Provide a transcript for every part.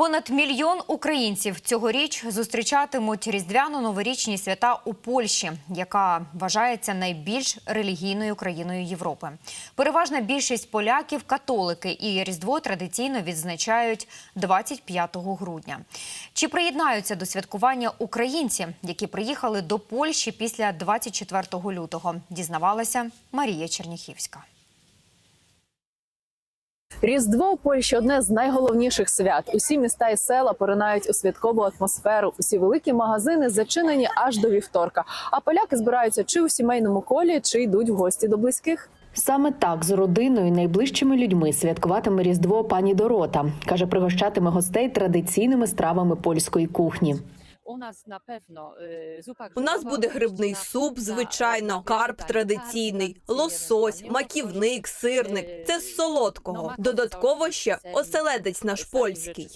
Понад мільйон українців цьогоріч зустрічатимуть різдвяно-новорічні свята у Польщі, яка вважається найбільш релігійною країною Європи. Переважна більшість поляків католики, і Різдво традиційно відзначають 25 грудня. Чи приєднаються до святкування українці, які приїхали до Польщі після 24 лютого? Дізнавалася Марія Черніхівська. Різдво у Польщі одне з найголовніших свят. Усі міста і села поринають у святкову атмосферу. Усі великі магазини зачинені аж до вівторка. А поляки збираються чи у сімейному колі, чи йдуть в гості до близьких. Саме так з родиною найближчими людьми святкуватиме Різдво пані Дорота. каже, пригощатиме гостей традиційними стравами польської кухні. У нас напевно е, зупа У нас буде грибний суп, звичайно, карп традиційний, лосось, маківник, сирник. Це з солодкого. Додатково ще оселедець наш польський.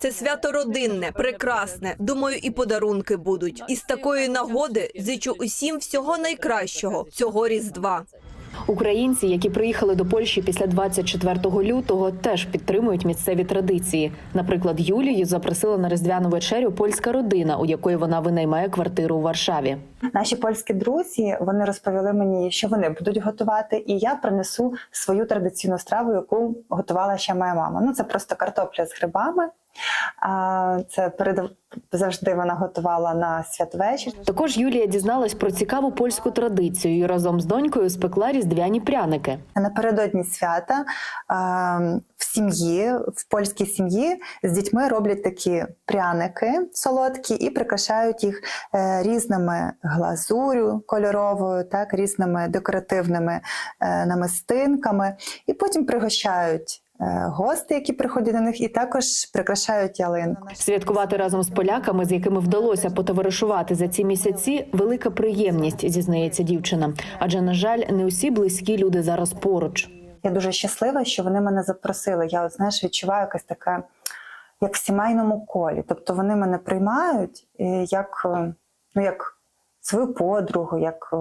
Це свято родинне, прекрасне. Думаю, і подарунки будуть. І з такої нагоди зичу усім всього найкращого цього різдва. Українці, які приїхали до Польщі після 24 лютого, теж підтримують місцеві традиції. Наприклад, Юлію запросила на різдвяну вечерю польська родина, у якої вона винаймає квартиру у Варшаві. Наші польські друзі вони розповіли мені, що вони будуть готувати, і я принесу свою традиційну страву, яку готувала ще моя мама. Ну це просто картопля з грибами. Це перед завжди вона готувала на святвечір. Також Юлія дізналась про цікаву польську традицію і разом з донькою спекла різдвяні пряники. Напередодні свята в сім'ї, в польській сім'ї з дітьми роблять такі пряники солодкі і прикрашають їх е, різними глазурю кольоровою, так різними декоративними е, намистинками, і потім пригощають. Е, Гости, які приходять до них, і також прикрашають ялинку. Святкувати разом з поляками, з якими вдалося потоваришувати за ці місяці, велика приємність, зізнається дівчина. Адже, на жаль, не усі близькі люди зараз поруч. Я дуже щаслива, що вони мене запросили. Я от, знаєш, відчуваю якась така, як в сімейному колі. Тобто вони мене приймають е, як, е, ну, як свою подругу, як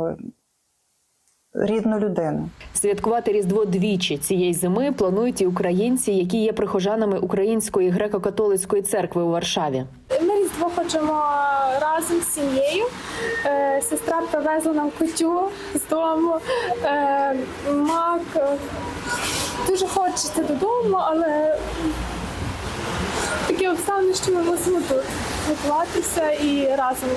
рідну людину. Святкувати Різдво двічі цієї зими планують і українці, які є прихожанами Української греко-католицької церкви у Варшаві. Ми різдво хочемо разом з сім'єю. Е, Сестра привезла нам кутю з дому, е, мак. Дуже хочеться додому, але такі обставини, що ми мусимо тут готуватися і разом.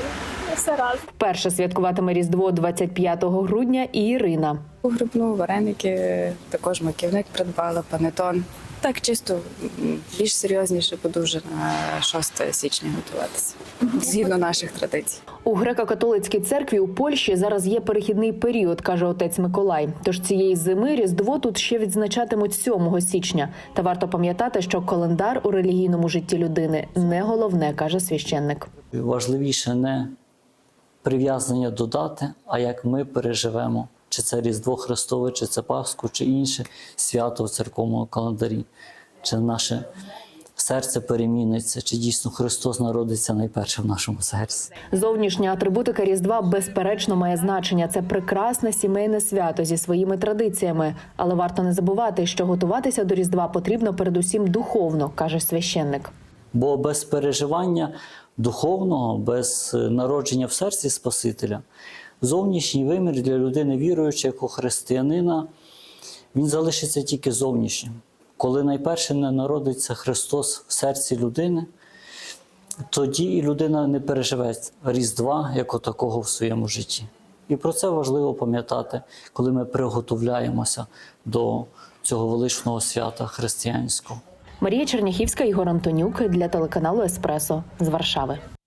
Все разом. Перше святкуватиме Різдво 25 грудня і Ірина. Грибну, вареники, також маківник придбала, панетон. Так, чисто більш серйозніше буду вже на 6 січня готуватися згідно наших традицій. У греко-католицькій церкві у Польщі зараз є перехідний період, каже отець Миколай. Тож цієї зими Різдво тут ще відзначатимуть 7 січня. Та варто пам'ятати, що календар у релігійному житті людини не головне, каже священник. Важливіше не прив'язання до дати, а як ми переживемо, чи це Різдво Христове, чи це Пасху, чи інше свято в церковному календарі, чи наше серце переміниться, чи дійсно Христос народиться найперше в нашому серці. Зовнішня атрибутика Різдва безперечно має значення. Це прекрасне сімейне свято зі своїми традиціями. Але варто не забувати, що готуватися до Різдва потрібно передусім духовно, каже священник. Бо без переживання духовного, без е, народження в серці Спасителя, зовнішній вимір для людини віруючої, як у християнина, він залишиться тільки зовнішнім. Коли найперше не народиться Христос в серці людини, тоді і людина не переживе Різдва як такого в своєму житті. І про це важливо пам'ятати, коли ми приготовляємося до цього величного свята християнського. Марія Черняхівська, Ігор Антонюк для телеканалу Еспресо з Варшави.